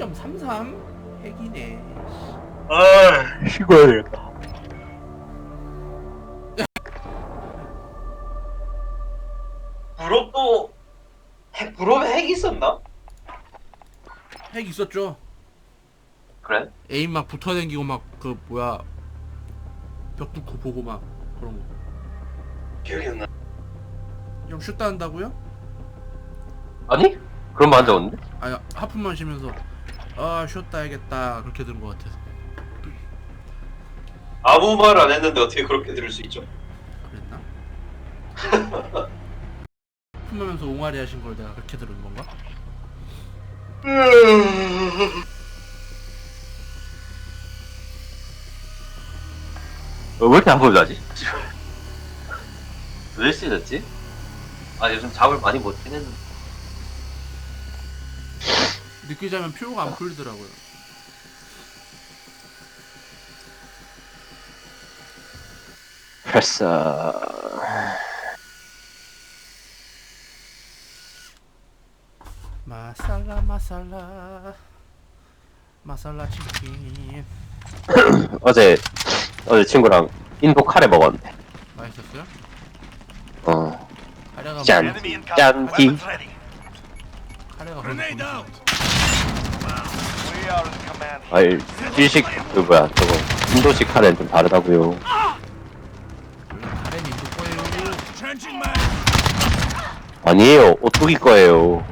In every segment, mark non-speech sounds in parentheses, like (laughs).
1.33 핵이네. 아, 쉬고야 되겠다. 부럽도 핵 부럽에 핵 있었나? 핵 있었죠. 그래? 에임 막 붙어 댕기고 막 그 뭐야 벽 뚫고 보고 막 그런 거. 기억이 안 나. 형 슛다 한다고요? 아니? 그런 말한 적 없는데? 아니 하품만 쉬면서 아 쉬었다 해야겠다 그렇게 들은 것 같아서 아무 말 안 했는데 어떻게 그렇게 들을 수 있죠? 그랬나? 하품하면서 옹알이 하신 걸 내가 그렇게 들은 건가? 왜 이렇게 한번 자지? 왜 쓰졌지? 아 요즘 잠을 많이 못 지냈는데 늦게 자면 피로가 안 풀리더라고요. 됐어 마살라 마살라 마살라 치킨 (coughs) 어제 어제 친구랑 인도 카레 먹었는데 맛있었어요? 어 카레가 짠. 짠티. Ready. 카레가 그런. We are in command. 아 일식 그 뭐야 저거 인도식 카레는 좀 다르다고요. 아니에요 오뚜기 거예요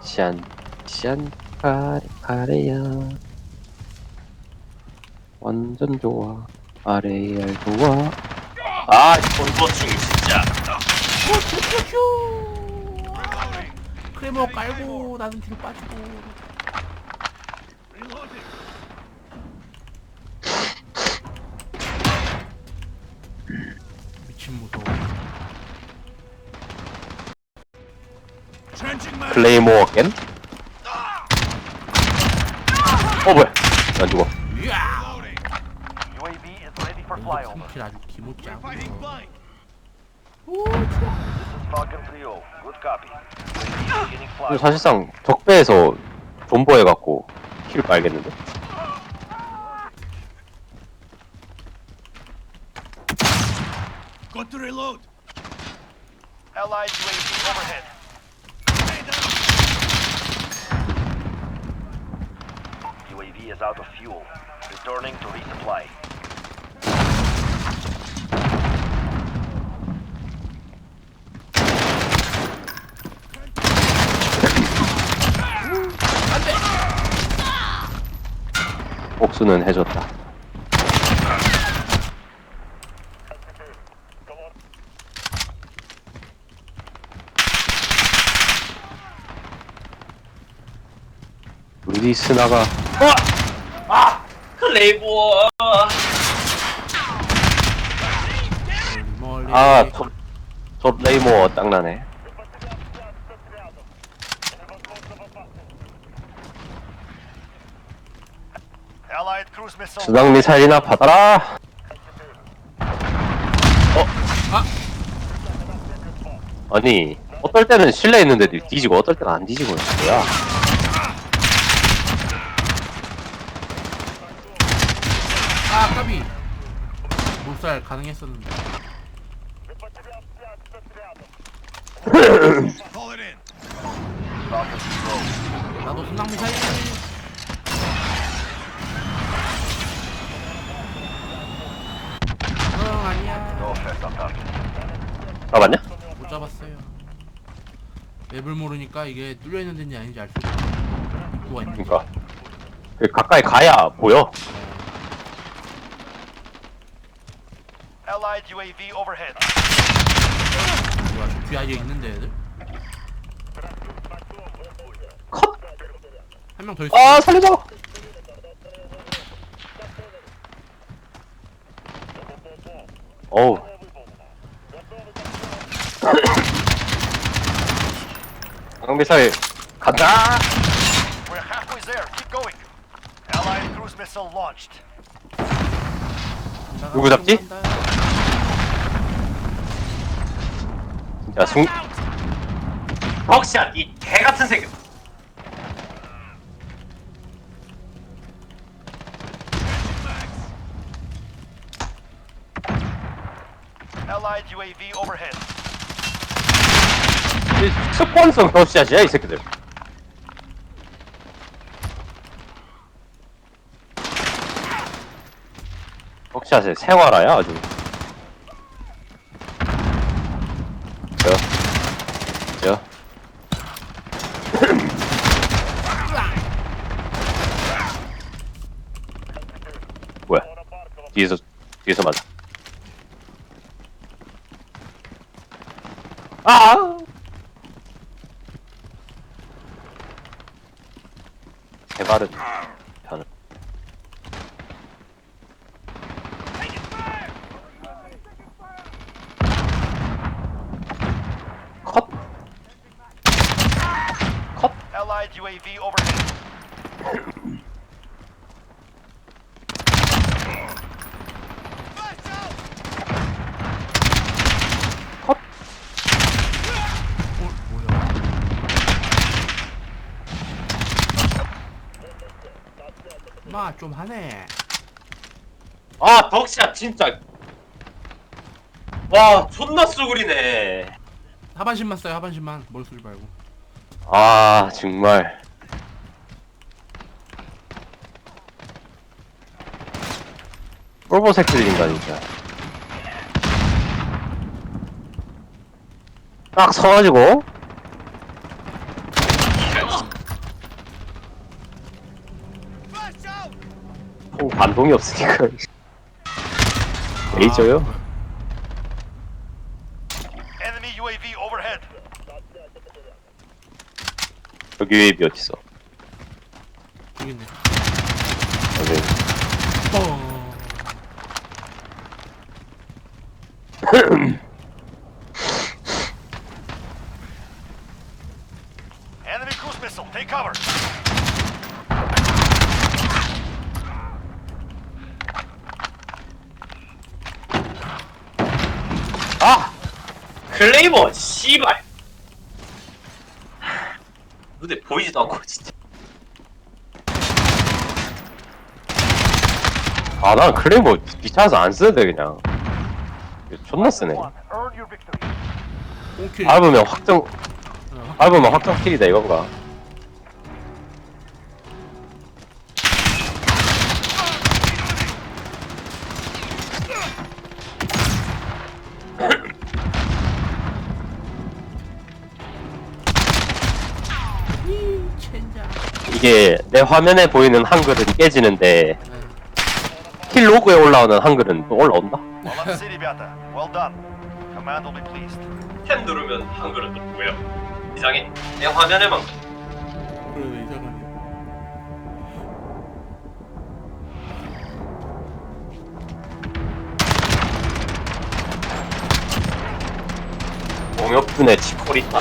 짠, 짠, 카레, 카레야. 완전 좋아. 아레알 좋아. 아, 본버충 진짜. 휴 크레모 깔고 나는 뒤로 빠지고. 미친 무서워. 클레이모어 깬? 어, 뭐야. 안 죽어. Is Falcon 3-0. Good copy. UAV beginning 그리고 flyover. 사실상 적배에서 존버 해갖고 킬 빨겠는데? Got to reload. Allied UAV overhead. UAV is out of fuel. Returning to resupply. 복수는 해줬다. 클레이보어. 멀리 멀리 아, 저, 저 레이모어 짱나네. 수당 미사일이나 받아라. 어? 아니 어떨 때는 실내 있는데도 뒤지고 어떨 때는 안 뒤지고 거야. 아 까비 몰살 가능했었는데. (laughs) 나도 순항 미사일 target. 잡았냐? 못 잡았어요 맵을 모르니까 이게 뚫려 있는 데인지 아닌지 알 수가 없어 있는 그러니까 그 가까이 가야 보여. Allied UAV overhead. 뭐야 저 뒤에 아예 있는데 애들 컷. 한 명 더 있어 아 살려줘. 어우. 방미사일 간다. We're halfway there. Keep going. Allied cruise missile launched. 누구 잡지? 진짜 숭 벅샷 이 개같은 새끼 Allied UAV overhead. 이 스폰성 덕샷이야 이 새끼들. 덕샷의 생활화야 아주. 저. 저. (clears throat) 뭐야? 뒤에서 뒤에서 맞아. 아 개발은 저는 컷 컷. Overhead. 마 좀 하네. 아 벅샷 진짜. 와 존나 쏘구리네. 하반신만 써요 하반신만. 뭘 쏘지 말고. 아 정말. 쫄보 새끼들인가 진짜. 딱 서가지고 반동이 없으니까 레이저요? Enemy UAV overhead. 여기 웨이비 어딨어 여기 있네. 여기 뻥. Enemy cruise missile. Take cover. 아 클레이버 씨발 눈에 보이지도 않고 진짜 아, 난 클레이모 귀찮아서 안 쓰는데, 그냥. 이거 존나 쓰네. 꽁킬. 밟으면 확정, 어, 밟으면 확정 킬이다, 이건가. 이 첸자. 이게 내 화면에 보이는 한글은 깨지는데, 네. 킬 로그에 올라오는 한글은 또 올라온다? Молодцы, ребята. Well done. Command will be pleased. 탭 누르면 한글은 또 뭐야 이상해 내 화면에만 그래 이상하네. 공역분의 치콜 있다.